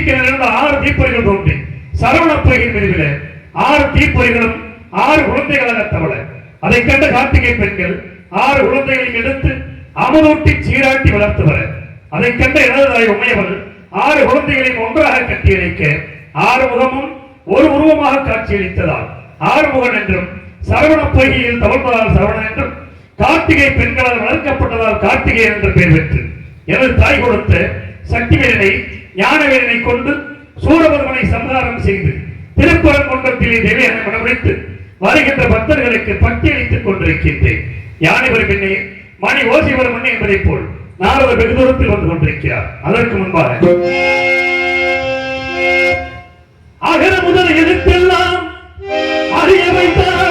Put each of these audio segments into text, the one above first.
நெற்றிக்கன் ஆறு தீப்பொறிகள் தோன்றி சரவண பொய்யின் பிரிவில் ஆறு தீப்பொறிகளும் ஆறு குழந்தைகளாக தவள. அதை கண்ட கார்த்திகை பெண்கள் ஆறு குழந்தைகளையும் எடுத்து அமுதூட்டி சீராட்டி வளர்த்து வர அதை கண்ட எனதாய் உமையவர் ஆறு குழந்தைகளையும் ஒன்றாக கட்டி அணைக்க ஆறு முகமும் ஒரு உருவமாக காட்சியளித்ததால் ஆறுமுகன் என்றும் சரவண பொய்கையில் தவழ்வதால் சரவணன் என்றும் கார்த்திகை பெண்களால் வளர்க்கப்பட்டதால் கார்த்திகை என்ற பெயர் பெற்று எனது தாய் கொடுத்த சக்திவேலனை ஞானவேலனை கொண்டு சூரபர்மனை சம்ஹாரம் செய்து திருப்பரங்குன்றத்திலே தேவையான மனமுடித்து வருகின்ற பக்தர்களுக்கு பட்டியலித்துக் கொண்டிருக்கின்றேன். யானை மணி ஓசை வரும் மண்ணே போல் நாரவர் வெகு தூரத்தில் வந்து கொண்டிருக்கிறார். அதற்கு முன்பாக அகர முதல் எழுத்தெல்லாம் அறிய வைத்தார்.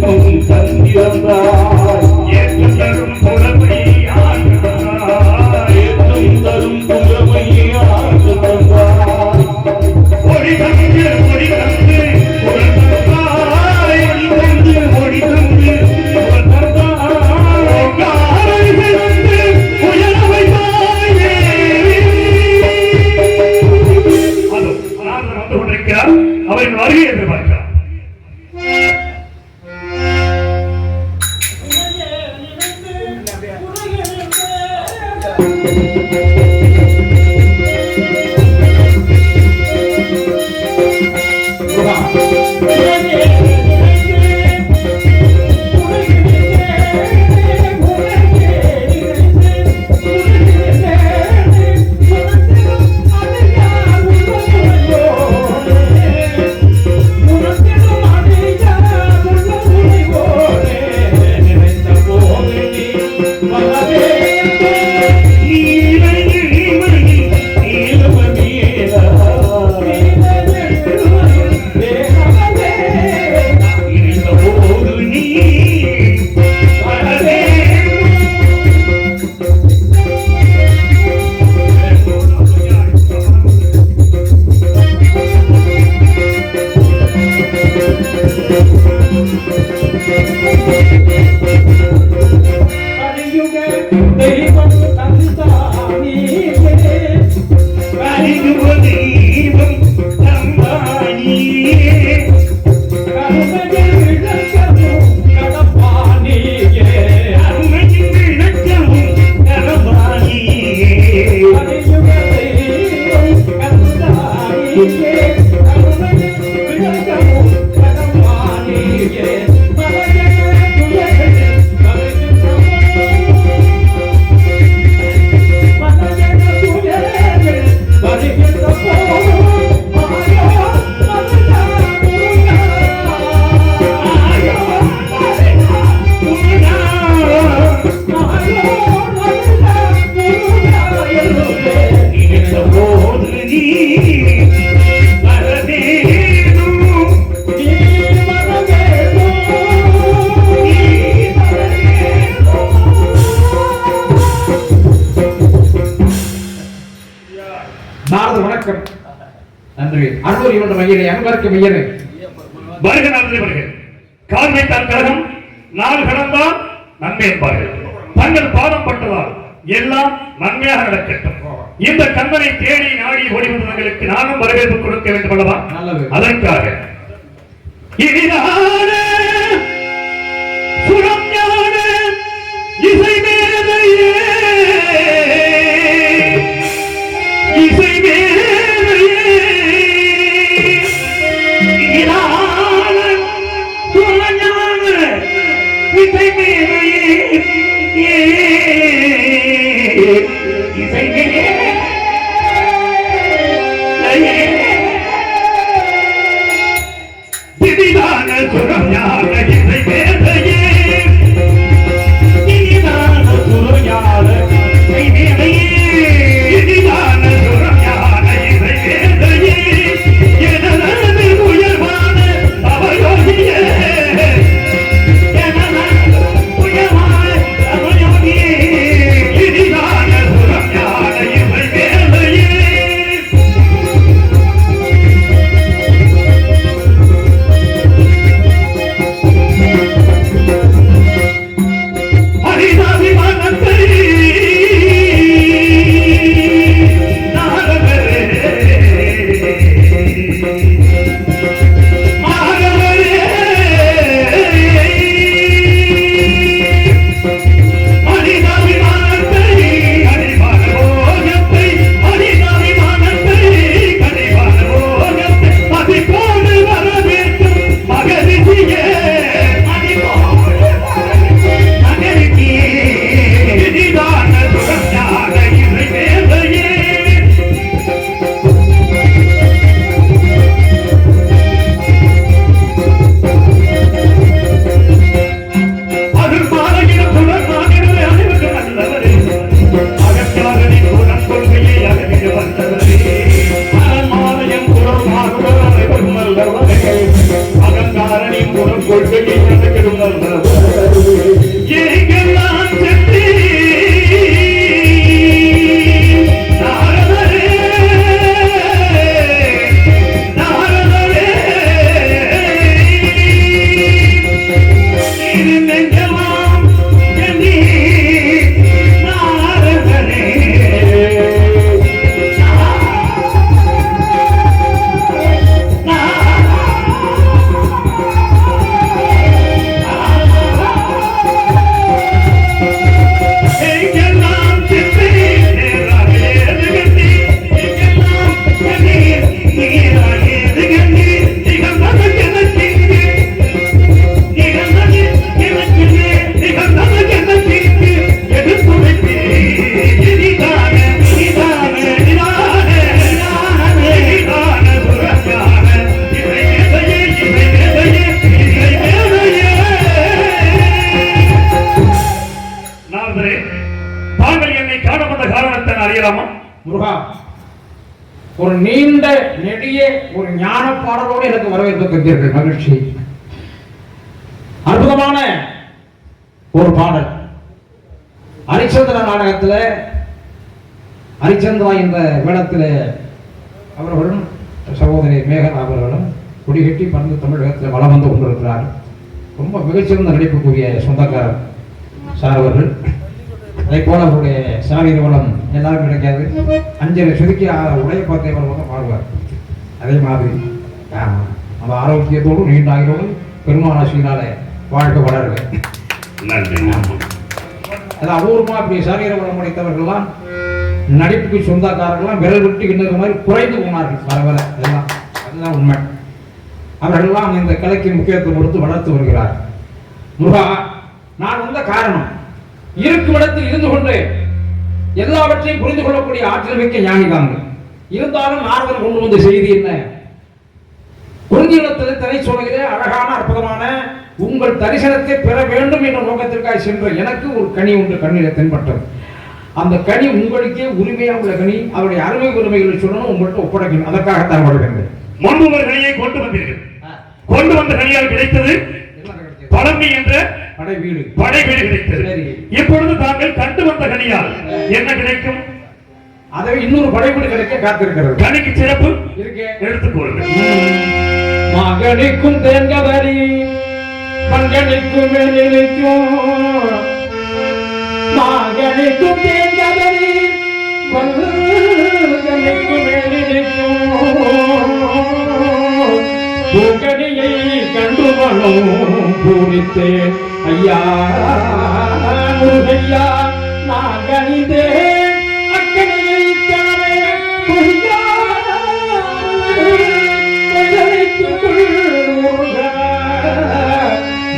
తల్లి తండ్రి అన్నా 是吧？மையனை வருக நல்லது வருக. வைத்தால் கழகம் நாலு கடந்தால் நன்மை என்பார்கள். தங்கள் பாதம் பட்டதால் எல்லாம் நன்மையாக நடக்கட்டும். இந்த கந்தனை தேடி நாடி ஓடி வந்தவர்களுக்கு நானும் வரவேற்பு கொடுக்க வேண்டும் அல்லவா. அதற்காக. இசை மேதையே இசை ஒரு நீண்ட நெடிய ஒரு ஞான பாடலோடு எனக்கு வரவேற்பு தந்தீர்கள் மகிழ்ச்சி. அற்புதமான ஒரு பாடல். ஹரிச்சந்திர நாடகத்தில் ஹரிச்சந்திரா என்ற வேடத்தில் அவர்களும் சகோதரி மேகன் அவர்களும் குடிகட்டி பறந்து தமிழகத்தில் வளம் வந்து கொண்டிருக்கிறார் ரொம்ப மிகச்சிறந்த நடிப்புக்குரிய சொந்தக்காரர் சார் அவர்கள். அதே போல அவருடைய சாரீர வளம் எல்லாரும் கிடைக்காது. அஞ்சரை சுருக்கி உடைய பார்த்தே வளம் பாடுவார் அதே மாதிரி நம்ம ஆரோக்கியத்தோடும் நீண்ட ஆயுளோடும் பெருமானாசியினால வாழ்க்கை வளருங்க நன்றி. அது அபூர்வமா அப்படி சாரீர வளம் உடைத்தவர்கள்லாம் நடிப்புக்கு சொந்தக்காரர்கள்லாம் விரல் விட்டு கிண்ணுற மாதிரி குறைந்து போனார்கள் வர எல்லாம் அதுதான் உண்மை. அவர்களெல்லாம் இந்த கலைக்கு முக்கியத்துவம் கொடுத்து வளர்த்து வருகிறார் முருகா நான் வந்த காரணம் இருக்கும் இடத்தில் இருந்து கொண்டு எல்லாவற்றையும் புரிந்து கொள்ளக்கூடிய ஆற்றல் மிக்க ஞானி தாங்க இருந்தாலும் நாரதன் கொண்டு வந்த செய்தி என்ன? குறுங்கிடத்தில் திரை சொல்கிற அழகான அற்புதமான உங்கள் தரிசனத்தை பெற வேண்டும் என்ற நோக்கத்திற்காக சென்ற எனக்கு ஒரு கனி ஒன்று கண்ணில் தென்பட்டது. அந்த கனி உங்களுக்கே உரிமையாக உள்ள கனி அவருடைய அருமை உரிமைகளை சொல்லணும் உங்கள்கிட்ட ஒப்படைக்கணும். அதற்காகத்தான் வருகின்றேன். முன்பு ஒரு கனியை கொண்டு வந்தீர்கள். கொண்டு வந்த கனியால் கிடைத்தது பழமை என்ற படை வீடு. படை வீடு கிடைத்தது. இப்பொழுது தாங்கள் கண்டு வந்த கனியால் என்ன கிடைக்கும்? அதை இன்னொரு படைப்புடி கிடைக்க காத்திருக்கிறது. கணிக்கு சிறப்பு? இருக்கே. எடுத்துக்கொள்ளுங்கள் மகனிக்கும் மேலிக்கும் மகனிக்கும் மங்கனிக்கும் மேலிக்கும் பூக்கடியை கண்டு மனம் பூரித்தேன் ஐயா முருகையா நான் கணிந்தேன் அக்கனையை கனவே முருகா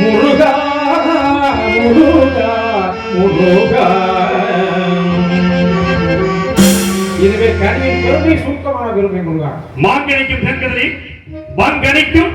முருகா முருகா. இதுவே கனியின் பெருமை சுருக்கமான பெருமை முருகா. மாங்கனிக்கும் தென்கதலி மங்கனிக்கும்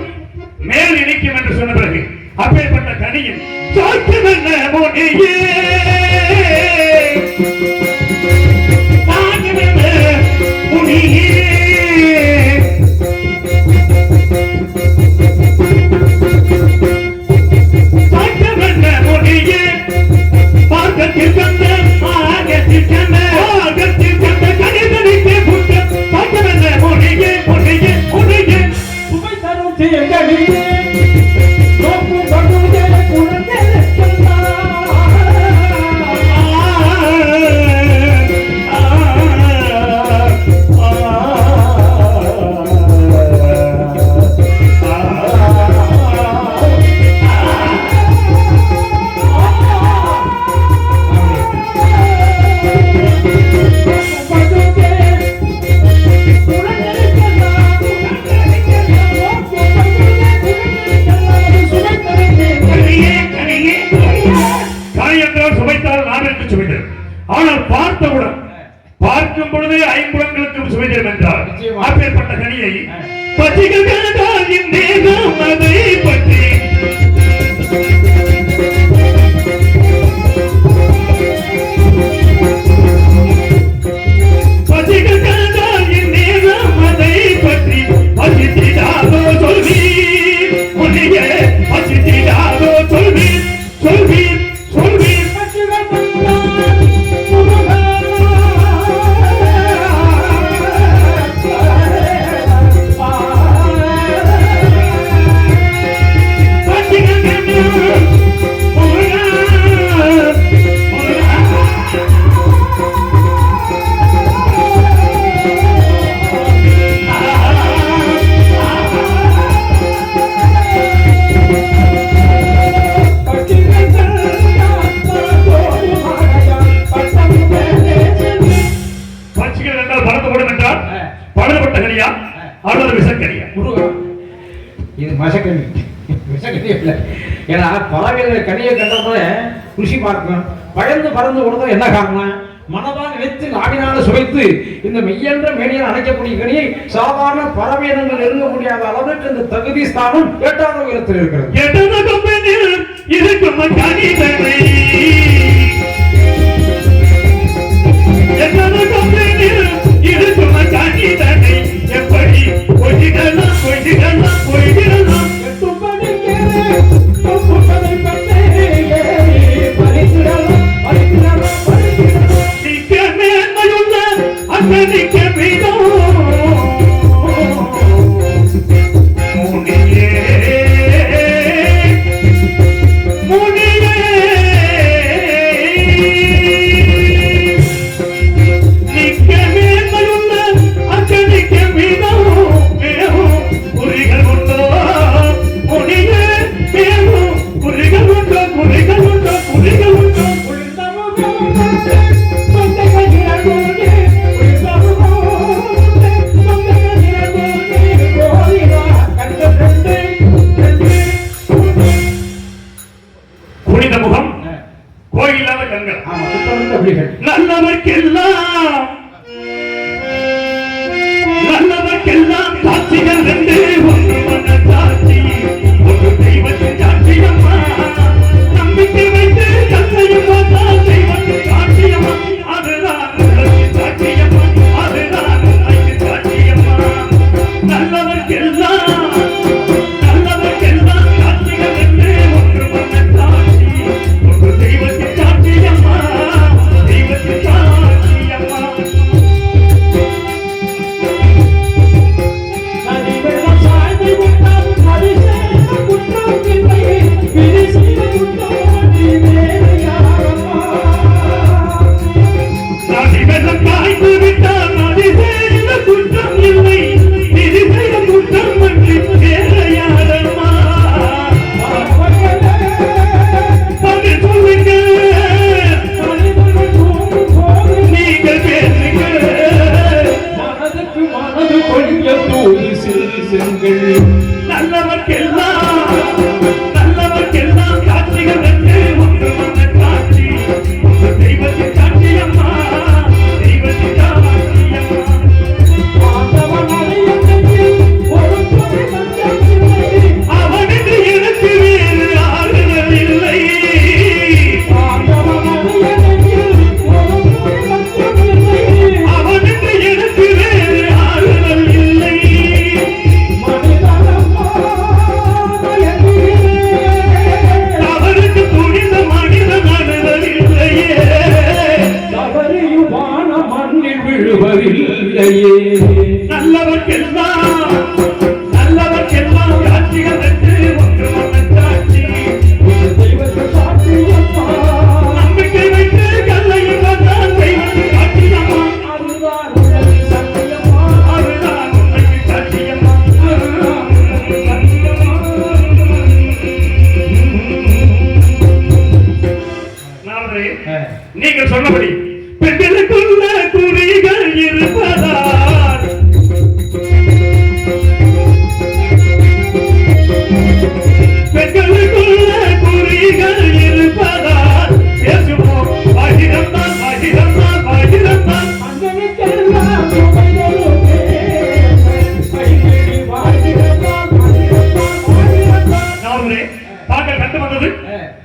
என்றால் சுவைத்தால் நாவிற்கு சுவைத்தல் ஆனால் பார்த்தவுடன் பார்க்கும் பொழுதே ஐம்புலங்களுக்கும் சுவைதல் என்றார். அப்பேற்பட்ட கனியை அதை பற்றி. கண்டால் இந்நேரம் அதை பற்றி. பசித்திடாதோ ருசி பார்க்கும் பழந்து பறந்து கொடுத்தா என்ன காரணம்? மனதால் நினைத்து நாடினால சுவைத்து இந்த மெய்யன்ற மேனியால் அணைக்கக்கூடிய கனியை சாதாரண பறவையினங்கள் நெருங்க முடியாத அளவுக்கு இந்த தகுதி ஸ்தானம் எட்டாவது உயரத்தில் இருக்கிறது.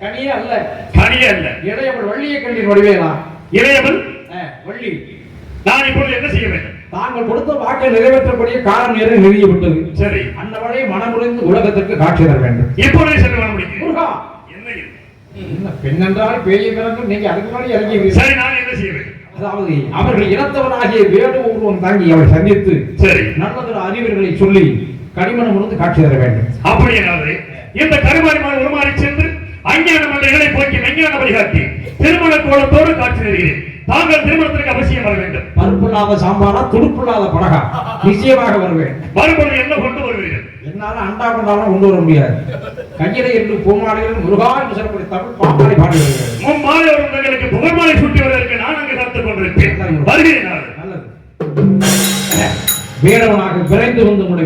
கனியே அல்ல. கனியே அல்ல. இளையவள் வள்ளியை இளையவன் ஆ, வள்ளி நான் இப்பொழுது என்ன செய்ய வேண்டும்? தாங்கள் கொடுத்த வாக்கை நிறைவேற்றக்கூடிய காலம் நேரம் நெருங்கிவிட்டது. சரி. அன்னவளை மனமுறைந்து உலகத்திற்கு காட்சி தர வேண்டும். இப்பொழுது சென்று வர முடியும் முருகா! என்ன பெண்ணென்றால் பேயை பிறந்து நீங்க அதுக்கு முன்னாடி இறங்கி சரி நான் என்ன செய்ய வேண்டும்? அதாவது அவர்கள் இனத்தவனாகிய வேடு உருவம் தாங்கி அவளை சந்தித்து சரி. நல்லதொரு அறிவுரைகளை சொல்லி கனிமணம் உணர்ந்து காட்சி தர வேண்டும். அப்படி என்னாலே இந்த கருமாறிமான் உருமாறி சென்று அஞ்ஞான மல்லைகளை போக்கி மெஞ்ஞான வழிகாட்டி திருமண கோலத்தோடு காட்சி தருகிறேன். தாங்கள் திருமணத்திற்கு அவசியம் வர வேண்டும். பருப்பில்லாத சாம்பாரா துடுப்பில்லாத படகா நிச்சயமாக வருவேன். வரும்பொழுது என்ன கொண்டு வருவீர்கள்? என்னால அண்டா கொண்டாலும் கொண்டு வர முடியாது. கையில இருந்து பூமாலையில் முருகா என்று சொல்லக்கூடிய தமிழ் பாம்பாடி பாடி வருகிறது மும்மாலை வரும் தங்களுக்கு புகழ்மாலை சூட்டி வருவதற்கு நான் அங்கு காத்துக் கொண்டிருப்பேன். வருகிறேன். நல்லது. வேடவனாக விரைந்து வந்து உங்களை